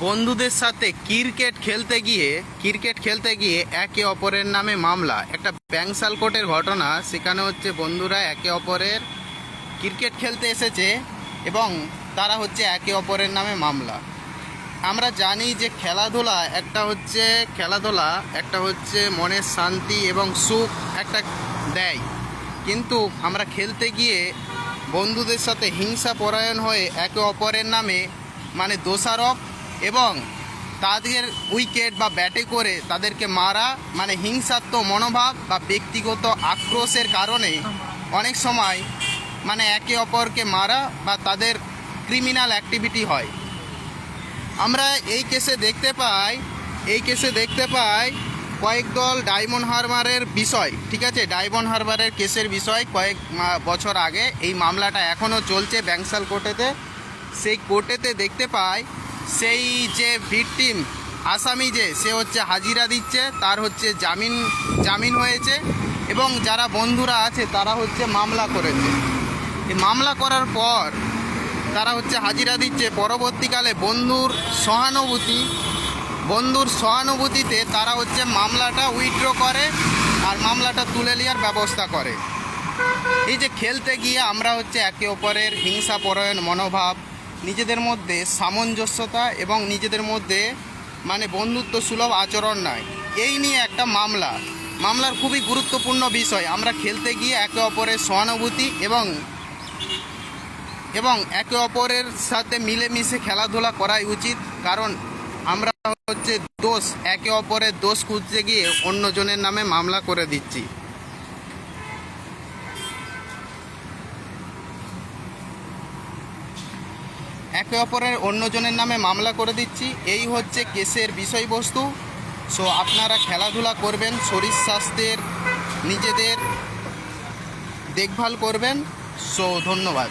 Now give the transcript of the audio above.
বন্ধুদের সাথে ক্রিকেট খেলতে গিয়ে, ক্রিকেট খেলতে গিয়ে একে অপরের নামে মামলা। একটা ব্যাংসাল কোর্টের ঘটনা, সেখানে হচ্ছে বন্ধুরা একে অপরের ক্রিকেট খেলতে এসেছে এবং তারা হচ্ছে একে অপরের নামে মামলা। আমরা জানি যে খেলাধুলা একটা হচ্ছে, খেলাধুলা একটা হচ্ছে মনের শান্তি এবং সুখ একটা দেয়। কিন্তু আমরা খেলতে গিয়ে বন্ধুদের সাথে হিংসা পরায়ণ হয়ে একে অপরের নামে মানে দোষারোপ এবং তাদের উইকেট বা ব্যাটে করে তাদেরকে মারা মানে হিংসাত্মক মনোভাব বা ব্যক্তিগত আক্রোশের কারণে অনেক সময় মানে একে অপরকে মারা বা তাদের ক্রিমিনাল অ্যাক্টিভিটি হয়। আমরা এই কেসে দেখতে পাই, এই কেসে দেখতে পাই কয়েক দল ডায়মন্ড হারবারের বিষয়, ঠিক আছে? ডায়মন্ড হারবারের কেসের বিষয় কয়েক বছর আগে এই মামলাটা এখনও চলছে ব্যাংসাল কোর্টেতে। সেই কোর্টেতে দেখতে পাই সেই যে ভিকটিম আসামি যে সে হচ্ছে হাজিরা দিচ্ছে, তার হচ্ছে জামিন জামিন হয়েছে এবং যারা বন্ধুরা আছে, তারা হচ্ছে মামলা করেছে। মামলা করার পর তারা হচ্ছে হাজিরা দিচ্ছে। পরবর্তীকালে বন্ধুর সহানুভূতি, বন্ধুর সহানুভূতিতে তারা হচ্ছে মামলাটা উইথড্র করে আর মামলাটা তুলে নেওয়ার ব্যবস্থা করে। এই যে খেলতে গিয়ে আমরা হচ্ছে একে অপরের হিংসা পরায়ণ মনোভাব নিজেদের মধ্যে সামঞ্জস্যতা এবং নিজেদের মধ্যে মানে বন্ধুত্ব সুলভ আচরণ নয়। এই নিয়ে একটা মামলা। মামলার খুবই গুরুত্বপূর্ণ বিষয়। আমরা খেলতে গিয়ে একে অপরের সহানুভূতি এবং এবং একে অপরের সাথে মিলেমিশে খেলাধুলা করাই উচিত। কারণ আমরা হচ্ছে দোষ, একে অপরের দোষ খুঁজতে গিয়ে অন্যজনের নামে মামলা করে দিচ্ছি। একে অপরের অন্যজনের নামে মামলা করে দিচ্ছি। এই হচ্ছে কেসের বিষয়বস্তু। সো আপনারা খেলাধুলা করবেন, শরীর স্বাস্থ্যের নিজেদের দেখভাল করবেন। সো ধন্যবাদ।